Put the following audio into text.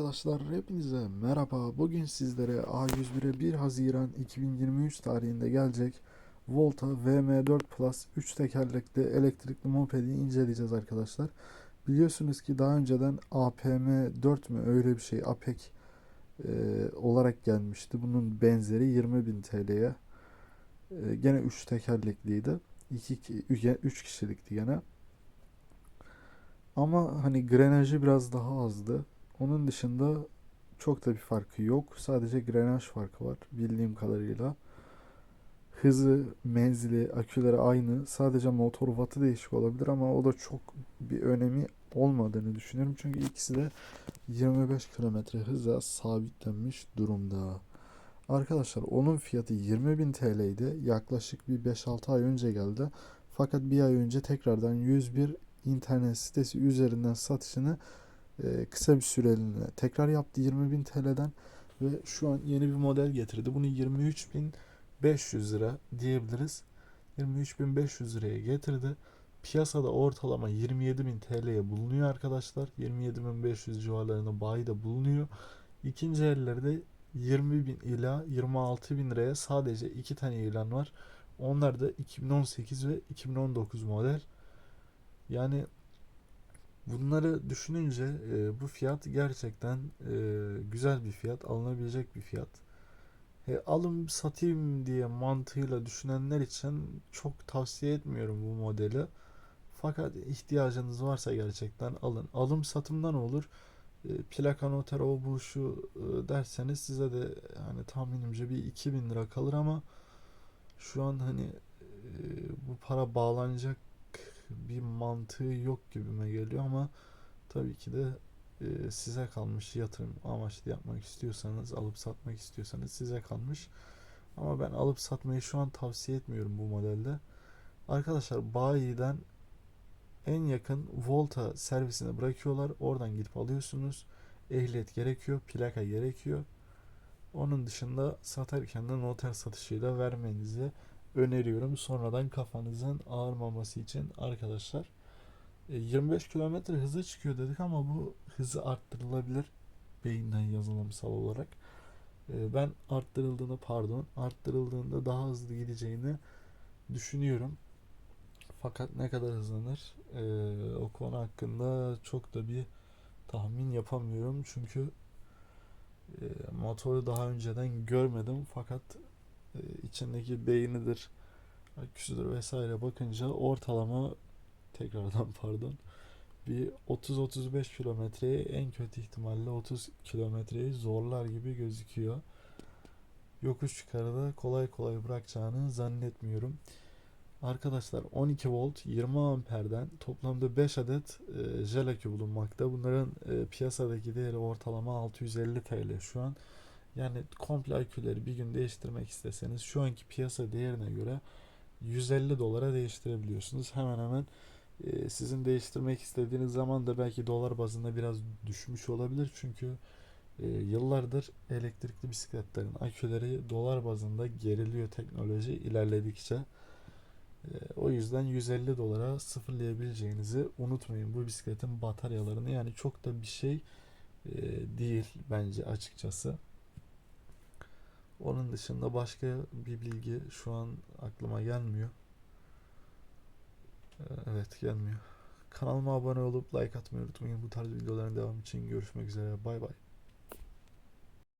arkadaşlar hepinize merhaba. Bugün sizlere A101'e 1 Haziran 2023 tarihinde gelecek Volta VM4 Plus 3 tekerlekli elektrikli mopedi inceleyeceğiz arkadaşlar. Biliyorsunuz ki daha önceden APM4 mü öyle bir şey APEC e, olarak gelmişti. Bunun benzeri 20.000 TL'ye. E, gene 3 tekerlekliydi. 2 3 kişilikti gene. Ama hani grenajı biraz daha azdı. Onun dışında çok da bir farkı yok. Sadece grenaj farkı var bildiğim kadarıyla. Hızı, menzili, aküleri aynı. Sadece motor wattı değişik olabilir ama o da çok bir önemi olmadığını düşünüyorum. Çünkü ikisi de 25 km hıza sabitlenmiş durumda. Arkadaşlar onun fiyatı 20.000 TL'ydi. Yaklaşık bir 5-6 ay önce geldi. Fakat bir ay önce tekrardan 101 internet sitesi üzerinden satışını e, kısa bir süreliğine tekrar yaptı 20.000 TL'den ve şu an yeni bir model getirdi. Bunu 23.500 lira diyebiliriz. 23.500 liraya getirdi. Piyasada ortalama 27.000 TL'ye bulunuyor arkadaşlar. 27.500 civarlarında bayide bulunuyor. İkinci ellerde 20.000 ila 26.000 liraya sadece iki tane ilan var. Onlar da 2018 ve 2019 model. Yani bunları düşününce e, bu fiyat gerçekten e, güzel bir fiyat, alınabilecek bir fiyat. E, alım satayım diye mantığıyla düşünenler için çok tavsiye etmiyorum bu modeli. Fakat ihtiyacınız varsa gerçekten alın. Alım satımdan olur. E, plaka noter o bu şu e, derseniz size de hani tahminimce bir 2000 lira kalır ama şu an hani e, bu para bağlanacak bir mantığı yok gibime geliyor ama tabii ki de e, size kalmış yatırım amaçlı yapmak istiyorsanız alıp satmak istiyorsanız size kalmış. Ama ben alıp satmayı şu an tavsiye etmiyorum bu modelde. Arkadaşlar bayiden en yakın Volta servisine bırakıyorlar. Oradan gidip alıyorsunuz. Ehliyet gerekiyor plaka gerekiyor. Onun dışında satarken de noter satışıyla vermenizi öneriyorum. Sonradan kafanızın ağrımaması için arkadaşlar. 25 km hıza çıkıyor dedik ama bu hızı arttırılabilir beyinden yazılımsal olarak. E, Ben arttırıldığını pardon arttırıldığında daha hızlı gideceğini düşünüyorum. Fakat ne kadar hızlanır e, o konu hakkında çok da bir tahmin yapamıyorum. Çünkü e, motoru daha önceden görmedim fakat içindeki beynidir, aküsüdür vesaire bakınca ortalama tekrardan pardon bir 30-35 kilometreyi en kötü ihtimalle 30 kilometreyi zorlar gibi gözüküyor. Yokuş yukarıda kolay kolay bırakacağını zannetmiyorum. Arkadaşlar 12 volt 20 amperden toplamda 5 adet e, jel akü bulunmakta. Bunların e, piyasadaki değeri ortalama 650 TL şu an. Yani komple aküleri bir gün değiştirmek isteseniz şu anki piyasa değerine göre 150 dolara değiştirebiliyorsunuz. Hemen hemen e, sizin değiştirmek istediğiniz zaman da belki dolar bazında biraz düşmüş olabilir. Çünkü e, yıllardır elektrikli bisikletlerin aküleri dolar bazında geriliyor teknoloji ilerledikçe. E, o yüzden 150 dolara sıfırlayabileceğinizi unutmayın bu bisikletin bataryalarını. Yani çok da bir şey e, değil bence açıkçası. Onun dışında başka bir bilgi şu an aklıma gelmiyor. Ee, Evet gelmiyor. Kanalıma abone olup like atmayı unutmayın. Bu tarz videoların devamı için görüşmek üzere. Bay bay.